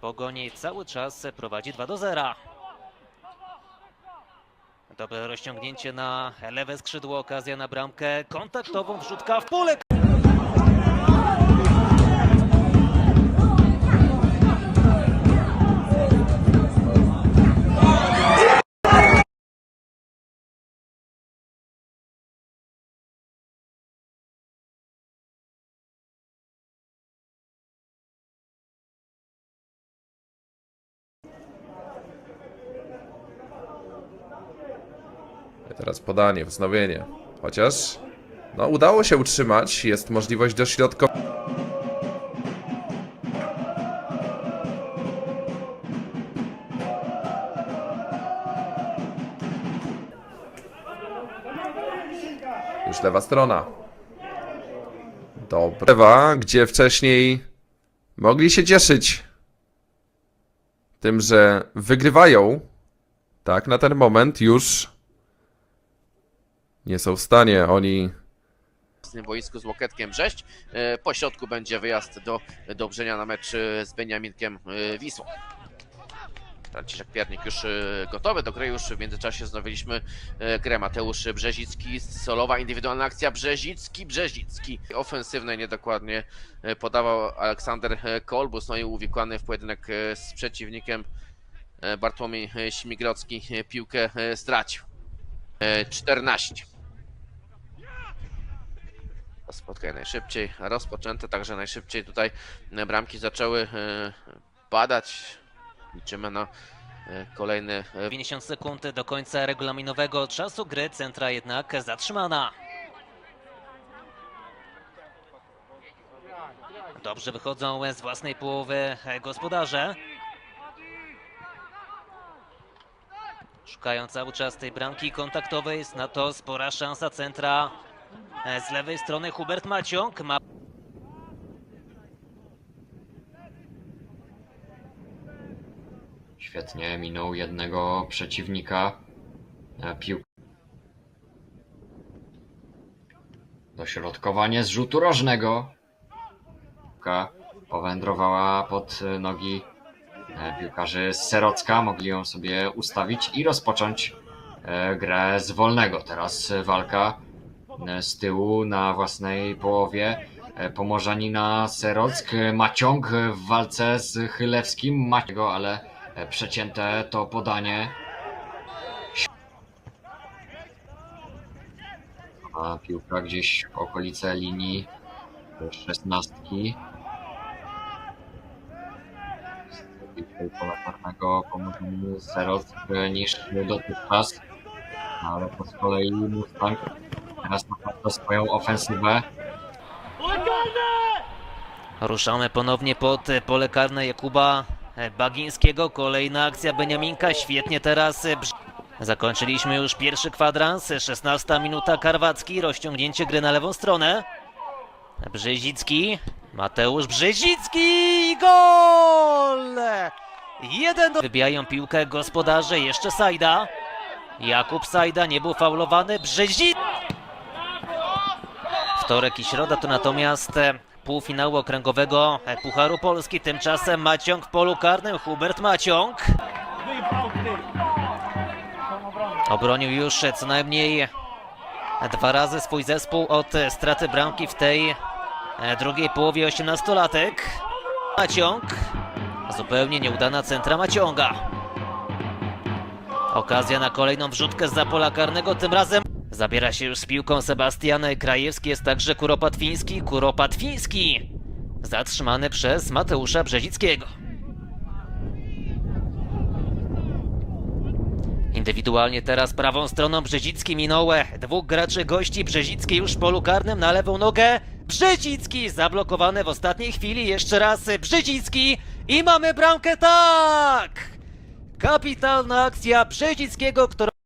Pogoni cały czas prowadzi 2 do 0. Dobre rozciągnięcie na lewe skrzydło, okazja na bramkę kontaktową, wrzutka w pole. Teraz podanie, wznowienie. Chociaż, no udało się utrzymać, jest możliwość do środka. Już lewa strona. Dobra. Gdzie wcześniej mogli się cieszyć tym, że wygrywają. Tak, na ten moment już nie są w stanie oni własnym boisku z Łoketkiem Brześć. E, Po środku będzie wyjazd do Dobrzenia na mecz e, z Beniaminkiem e, Wisłą. Franciszek Piernik już gotowy do gry, już w międzyczasie znowiliśmy grę. Mateusz Brzezicki, solowa indywidualna akcja Brzezicki, Brzezicki. Ofensywne niedokładnie podawał Aleksander Kolbus, no i uwikłany w pojedynek z przeciwnikiem Bartłomiej Śmigrocki piłkę stracił. E, 14 spotkanie najszybciej rozpoczęte, także najszybciej tutaj e, bramki zaczęły e, padać. Liczymy na e, kolejny e, 50 sekund do końca regulaminowego czasu gry, centra jednak zatrzymana. Dobrze wychodzą z własnej połowy gospodarze. Szukają cały czas tej bramki kontaktowej, jest na to spora szansa centra. E, Z lewej strony Hubert Maciąg ma Świetnie minął jednego przeciwnika. E, Piłka. Dośrodkowanie z rzutu rożnego. Powędrowała pod e, nogi piłkarzy z Serocka. Mogli ją sobie ustawić i rozpocząć e, grę z wolnego. Teraz e, walka e, z tyłu na własnej połowie. E, Pomorzanina Serock. e, Maciąg w walce z Chylewskim. Maciego, ale E, przecięte to podanie. A piłka gdzieś w okolice linii szesnastki. Pola karnego pomożemy Seroc niż dotychczas. Ale z kolei Mustang teraz naprawdę swoją ofensywę. Ruszamy ponownie pod pole karne Jakuba Bagińskiego. Kolejna akcja Beniaminka. Świetnie teraz. Zakończyliśmy już pierwszy kwadrans. 16 minuta Karwacki. Rozciągnięcie gry na lewą stronę. Brzezicki. Mateusz Brzezicki. Gol! Jeden do... Wybijają piłkę gospodarze. Jeszcze Sajda. Jakub Sajda nie był faulowany. Brzezic... Wtorek i środa to natomiast e, półfinału okręgowego Pucharu Polski. Tymczasem Maciąg w polu karnym. Hubert Maciąg. Obronił już co najmniej dwa razy swój zespół od straty bramki w tej e, drugiej połowie 18-latek. Maciąg. Zupełnie nieudana centra Maciąga. Okazja na kolejną wrzutkę z pola karnego, tym razem Zabiera się już z piłką Sebastian Krajewski, jest także Kuropatwiński. Kuropatwiński zatrzymany przez Mateusza Brzezickiego. Indywidualnie teraz prawą stroną Brzezicki minął dwóch graczy gości. Brzezicki już w polu karnym na lewą nogę. Brzezicki zablokowany w ostatniej chwili. Jeszcze raz Brzezicki i mamy bramkę tak! Kapitalna akcja Brzezickiego, która